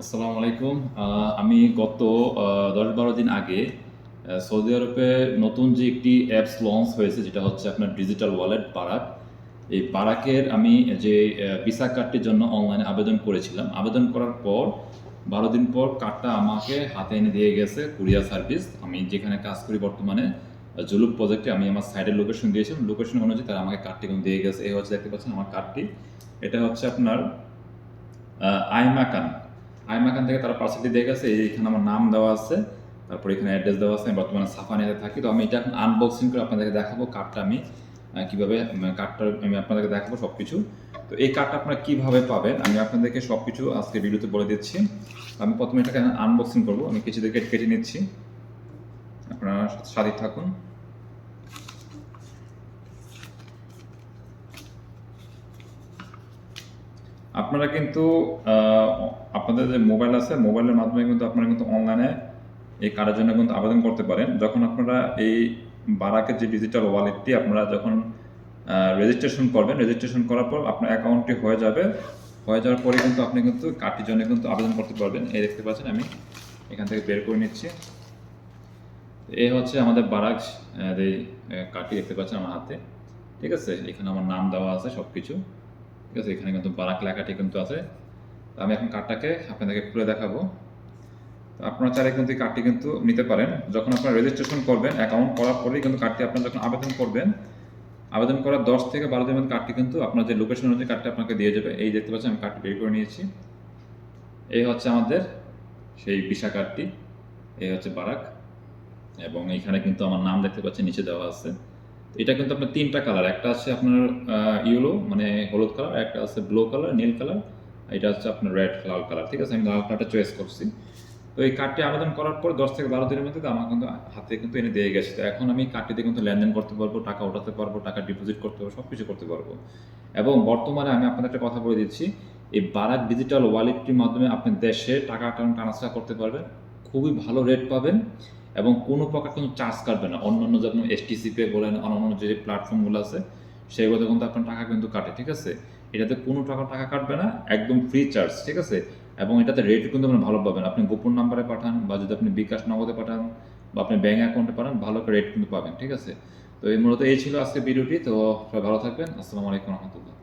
আসসালামু আলাইকুম। আমি গত দশ বারো দিন আগে সৌদি আরবে নতুন যে একটি অ্যাপস লঞ্চ হয়েছে, যেটা হচ্ছে আপনার ডিজিটাল ওয়ালেট পারাক এই পারাকের আমি যে ভিসা কার্ডটির জন্য অনলাইনে আবেদন করেছিলাম। আবেদন করার পর, বারো দিন পর কার্ডটা আমাকে হাতে এনে দিয়ে গেছে কুরিয়ার সার্ভিস আমি যেখানে কাজ করি বর্তমানে জুলুক প্রজেক্টে আমি আমার সাইডের লোকেশন দিয়েছিলাম। লোকেশন অনুযায়ী তারা আমাকে কার্ডটি কিন্তু দিয়ে গেছে। এই হচ্ছে দেখতে পাচ্ছেন আমার কার্ডটি এটা হচ্ছে আপনার আইমাকান। আইমাকান থেকে তারা পার্সেলটি দিয়ে গেছে এইখানে আমার নাম দেওয়া আছে, তারপর এখানে অ্যাড্রেস দেওয়া আছে, আমি বর্তমানে সাফানিয়াতে থাকি। তো আমি এটা এখন আনবক্সিং করে আপনাদেরকে দেখাবো কার্ডটা আমি কীভাবে কীভাবে কার্ডটা আমি আপনাদেরকে দেখাবো সব কিছু তো এই কার্ডটা আপনারা কীভাবে পাবেন, আমি আপনাদেরকে সব কিছু আজকে ভিডিওতে বলে দিচ্ছি। আমি প্রথমে এটাকে আনবক্সিং করব, আমি কিছু দিকে কেটে নিচ্ছি। আপনারা সাথে থাকুন। আপনারা কিন্তু আপনাদের যে মোবাইল আছে, মোবাইলের মাধ্যমে কিন্তু আপনারা কিন্তু অনলাইনে এই কার্ডের জন্য কিন্তু আবেদন করতে পারেন। যখন আপনারা এই বারাকের যে ডিজিটাল ওয়ালেটটি আপনারা যখন রেজিস্ট্রেশন করবেন রেজিস্ট্রেশন করার পর আপনার অ্যাকাউন্টটি হয়ে যাবে। হয়ে যাওয়ার পরে কিন্তু আপনি কিন্তু কার্ডটির জন্য কিন্তু আবেদন করতে পারবেন। এই দেখতে পাচ্ছেন আমি, এখান থেকে বের করে নিচ্ছি। এই হচ্ছে আমাদের বারাক এই কার্ডটি দেখতে পাচ্ছেন আমার হাতে। ঠিক আছে? এখানে আমার নাম দেওয়া আছে সব কিছু ঠিক আছে? এখানে কিন্তু বারাক লেখাটি কিন্তু আছে। আমি এখন কার্ডটাকে আপনাদেরকে খুলে দেখাবো। আপনারা চাইলে কিন্তু কার্ডটি কিন্তু নিতে পারেন। যখন আপনারা রেজিস্ট্রেশন করবেন অ্যাকাউন্ট করার পরেই কিন্তু কার্ডটি আপনারা যখন আবেদন করবেন, আবেদন করার দশ থেকে বারো দিনের মধ্যে কার্ডটি কিন্তু আপনার যে লোকেশন অনুযায়ী কার্ডটি আপনাকে দিয়ে যাবে, এই দেখতে পাচ্ছেন আমি কার্ডটি বের করে নিয়েছি। এই হচ্ছে আমাদের সেই ভিসা কার্ডটি। এই হচ্ছে বারাক। এবং এখানে কিন্তু আমার নাম দেখতে পাচ্ছেন, নিচে দেওয়া আছে। এটা কিন্তু আপনার তিনটা কালার একটা আছে আপনার ইয়েলো মানে হলুদ কালার একটা আছে ব্লু কালার নীল কালার এটা হচ্ছে আপনার রেড লাল কালার ঠিক আছে? আমি লাল কালারটা চয়েস করছি। তো এই কার্ডটি আবেদন করার পর দশ থেকে বারো দিনের মধ্যে আমার কিন্তু হাতে কিন্তু এনে দিয়ে গেছে। তো এখন আমি কার্ডটিতে কিন্তু লেনদেন করতে পারব, টাকা ওঠাতে পারব, টাকা ডিপোজিট করতে পারব সব কিছু করতে পারব। এবং বর্তমানে আমি আপনাদের একটা কথা বলে দিচ্ছি, এই বারাক ডিজিটাল ওয়ালেটটির মাধ্যমে আপনি দেশে টাকা ট্রান্সফার করতে পারবেন। খুবই ভালো রেট পাবেন এবং কোনো প্রকার কোনো চার্জ কাটবে না। অন্যান্য যেমন এসটিসি পে বলেন, অন্যান্য যে প্ল্যাটফর্মগুলো আছে, সেগুলোতে কিন্তু আপনার টাকা কিন্তু কাটে, ঠিক আছে? এটাতে কোনো টাকা টাকা কাটবে না, একদম ফ্রি চার্জ ঠিক আছে? এবং এটাতে রেট কিন্তু আপনি ভালো পাবেন। আপনি গোপন নাম্বারে পাঠান বা যদি আপনি বিকাশ নগদে পাঠান বা আপনি ব্যাঙ্ক অ্যাকাউন্টে পাঠান, ভালো রেট কিন্তু পাবেন, ঠিক আছে? তো এই মূলত এই ছিল আজকে ভিডিওটি তো সবাই ভালো থাকবেন। আসসালামু আলাইকুম রহমতুল্লাহ।